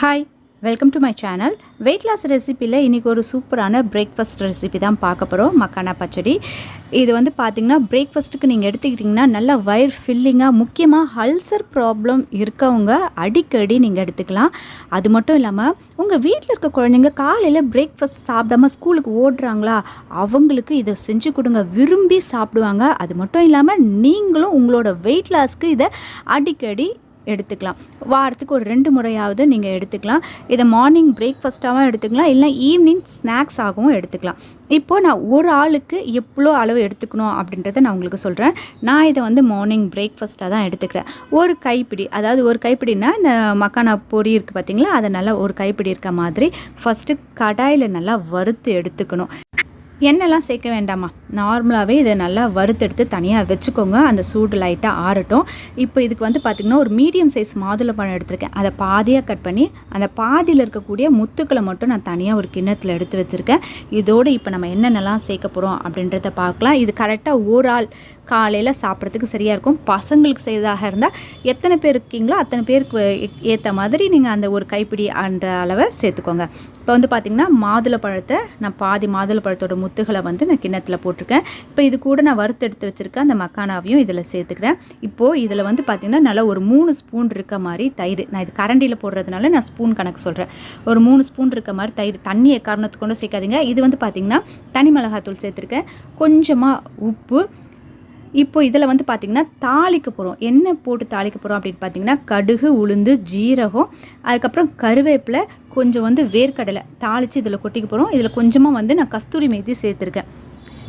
Hi welcome to my channel weight loss ரெசிப்பியில் இன்றைக்கி ஒரு சூப்பரான பிரேக்ஃபாஸ்ட் ரெசிபி தான் பார்க்க போகிறோம் மக்கானா பச்சடி. இது வந்து பார்த்திங்கன்னா பிரேக்ஃபாஸ்ட்டுக்கு நீங்கள் எடுத்துக்கிட்டிங்கன்னா நல்லா வயிறு ஃபில்லிங்காக முக்கியமாக அல்சர் ப்ராப்ளம் இருக்கவங்க அடிக்கடி நீங்கள் எடுத்துக்கலாம். அது மட்டும் இல்லாமல் உங்கள் வீட்டில் இருக்க குழந்தைங்க காலையில் பிரேக்ஃபாஸ்ட் சாப்பிடாம ஸ்கூலுக்கு ஓடுறாங்களா அவங்களுக்கு இதை செஞ்சு கொடுங்க விரும்பி சாப்பிடுவாங்க. அது மட்டும் இல்லாமல் நீங்களும் உங்களோட வெயிட் லாஸ்க்கு இதை அடிக்கடி எடுத்துக்கலாம். வாரத்துக்கு ஒரு ரெண்டு முறையாவது நீங்கள் எடுத்துக்கலாம். இதை மார்னிங் பிரேக்ஃபாஸ்ட்டாகவும் எடுத்துக்கலாம். இல்லை ஈவினிங் ஸ்நாக்ஸ் ஆகவும் எடுத்துக்கலாம். இப்போது நான் ஒரு ஆளுக்கு எவ்வளோ அளவு எடுத்துக்கணும் அப்படின்றத நான் உங்களுக்கு சொல்கிறேன் நான் இதை வந்து மார்னிங் பிரேக்ஃபாஸ்ட்டாக தான் எடுத்துக்கிறேன். ஒரு கைப்பிடி அதாவது ஒரு கைப்பிடினா இந்த மக்கானா பொரி இருக்குது பார்த்தீங்களா அதை நல்லா ஒரு கைப்பிடி இருக்க மாதிரி ஃபஸ்ட்டு கடாயில் நல்லா வறுத்து எடுத்துக்கணும். எண்ணெய்லாம் சேர்க்க வேண்டாமா நார்மலாகவே இதை நல்லா வறுத்தெடுத்து தனியாக வச்சுக்கோங்க. அந்த சூடு லைட்டாக ஆறட்டும். இப்போ இதுக்கு வந்து பார்த்திங்கன்னா ஒரு மீடியம் சைஸ் மாதுளப்பழம் எடுத்திருக்கேன். அதை பாதியாக கட் பண்ணி அந்த பாதியில் இருக்கக்கூடிய முத்துக்களை மட்டும் நான் தனியாக ஒரு கிண்ணத்தில் எடுத்து வச்சுருக்கேன். இதோடு இப்போ நம்ம என்னென்னலாம் சேர்க்க போகிறோம் அப்படின்றத பார்க்கலாம். இது கரெக்டாக ஒரு ஆள் காலையில் சாப்பிட்றதுக்கு சரியாக இருக்கும். பசங்களுக்கு செய்ததாக இருந்தால் எத்தனை பேர் இருக்கீங்களோ அத்தனை பேருக்கு ஏற்ற மாதிரி நீங்கள் அந்த ஒரு கைப்பிடி அந்த அளவை சேர்த்துக்கோங்க. இப்போ வந்து பார்த்திங்கன்னா மாதுளை பழத்தை நான் பாதி மாதுளை பழத்தோட முத்துகளை வந்து நான் கிண்ணத்தில் போட்டிருக்கேன். இப்போ இது கூட நான் வறுத்தெடுத்து வச்சுருக்கேன் அந்த மக்கானாவையும் இதில் சேர்த்துக்கிறேன். இப்போது இதில் வந்து பார்த்திங்கன்னா நல்லா ஒரு மூணு ஸ்பூன் இருக்க மாதிரி தயிர் நான் இது கரண்டியில் போடுறதுனால நான் ஸ்பூன் கணக்கு சொல்கிறேன் ஒரு மூணு ஸ்பூன் இருக்க மாதிரி தயிர் தண்ணியை காரணத்துக்கு கொண்டு சேர்க்காதீங்க. இது வந்து பார்த்திங்கன்னா தனி மிளகாத்தூள் சேர்த்துருக்கேன். கொஞ்சமாக உப்பு இப்போ இதில் வந்து பார்த்திங்கன்னா தாளிக்க போகிறோம் என்ன போட்டு தாளிக்க போகிறோம் அப்படின்னு பார்த்தீங்கன்னா கடுகு உளுந்து ஜீரகம் அதுக்கப்புறம் கருவேப்பிலை கொஞ்சம் வந்து வேர்க்கடலை தாளித்து இதில் கொட்டிக்க போகிறோம் இதில் கொஞ்சமாக வந்து நான் கஸ்தூரி மேத்தி சேர்த்துருக்கேன்.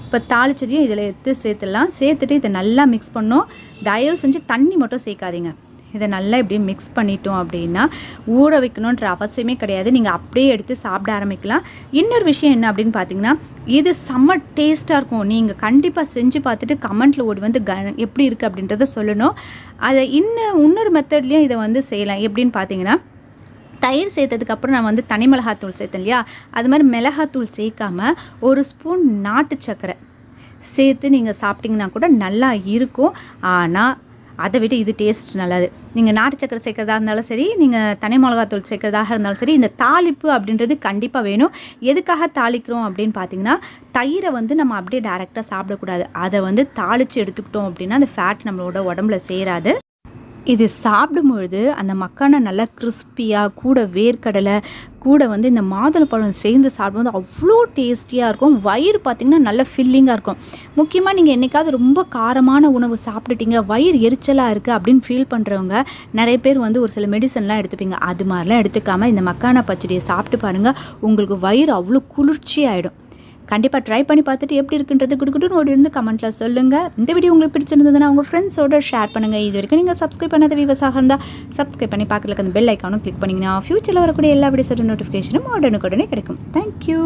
இப்போ தாளிச்சதையும் இதில் எடுத்து சேர்த்துடலாம். சேர்த்துட்டு இதை நல்லா மிக்ஸ் பண்ணோம். தயவு செஞ்சு தண்ணி மட்டும் சேர்க்காதீங்க. இதை நல்லா இப்படி மிக்ஸ் பண்ணிட்டோம் அப்படின்னா ஊற வைக்கணுன்ற அவசியமே கிடையாது. நீங்கள் அப்படியே எடுத்து சாப்பிட ஆரம்பிக்கலாம். இன்னொரு விஷயம் என்ன அப்படின்னு பார்த்தீங்கன்னா இது செம்ம டேஸ்ட்டாக இருக்கும். நீங்கள் கண்டிப்பாக செஞ்சு பார்த்துட்டு கமெண்ட்டில் ஓடி வந்து க எப்படி இருக்குது அப்படின்றத சொல்லணும். அதை இன்னும் இன்னொரு மெத்தட்லேயும் இதை வந்து செய்யலாம். எப்படின்னு பார்த்தீங்கன்னா தயிர் சேர்த்ததுக்கப்புறம் நான் வந்து தனி மிளகாத்தூள் சேர்த்தேன் இல்லையா? அது மாதிரி மிளகாத்தூள் சேர்க்காமல் ஒரு ஸ்பூன் நாட்டு சர்க்கரை சேர்த்து நீங்கள் சாப்பிட்டிங்கன்னா கூட நல்லா இருக்கும். ஆனால் அதை விட இது டேஸ்ட் நல்லது. நீங்கள் நாட்டு சக்கரை சேர்க்குறதா இருந்தாலும் சரி நீங்கள் தனி மிளகாத்தூள் சேர்க்கறதாக இருந்தாலும் சரி இந்த தாளிப்பு அப்படின்றது கண்டிப்பாக வேணும். எதுக்காக தாளிக்கிறோம் அப்படின்னு பார்த்தீங்கன்னா தயிரை வந்து நம்ம அப்படியே டேரெக்டாக சாப்பிடக்கூடாது. அதை வந்து தாளித்து எடுத்துக்கிட்டோம் அப்படின்னா அந்த ஃபேட் நம்மளோட உடம்புல சேராது. இது சாப்பிடும்பொழுது அந்த மக்கானை நல்லா கிறிஸ்பியாக கூட வேர்க்கடலை கூட வந்து இந்த மாதுளப்பழம் சேர்ந்து சாப்பிடும்போது அவ்வளோ டேஸ்டியாக இருக்கும். வயிறு பார்த்திங்கன்னா நல்ல ஃபில்லிங்காக இருக்கும். முக்கியமாக நீங்கள் என்றைக்காவது ரொம்ப காரமான உணவு சாப்பிட்டுட்டீங்க வயிறு எரிச்சலாக இருக்குது அப்படின்னு ஃபீல் பண்ணுறவங்க நிறைய பேர் வந்து ஒரு சில மெடிசன்லாம் எடுத்துப்பீங்க. அது மாதிரிலாம் எடுத்துக்காமல் இந்த மக்கான பச்சடியை சாப்பிட்டு பாருங்கள் உங்களுக்கு வயிறு அவ்வளோ குளிர்ச்சி ஆகிடும் கண்டிப்பாக ட்ரை பண்ணி பார்த்துட்டு எப்படி இருக்குன்றது குடுக்குட்டு ஓடி இருந்து கமெண்ட்டில் சொல்லுங்கள் இந்த வீடியோ உங்களுக்கு பிடிச்சிருந்ததுன்னா உங்கள் ஃப்ரெண்ட்ஸோட ஷேர் பண்ணுங்கள் இது வரைக்கும் நீங்கள் சப்ஸ்கிரைப் பண்ணாத விவசாக இருந்தால் சப்ஸ்கிரைப் பண்ணி பார்க்கறதுக்கு அந்த பெல் ஐக்கானும் கிளிக் பண்ணிங்கன்னா ஃபியூச்சரில் வரக்கூடிய எல்லா வீடியோஸோட நோட்டிஃபிகேஷனும் உடனுக்குடனே கிடைக்கும். தேங்க்யூ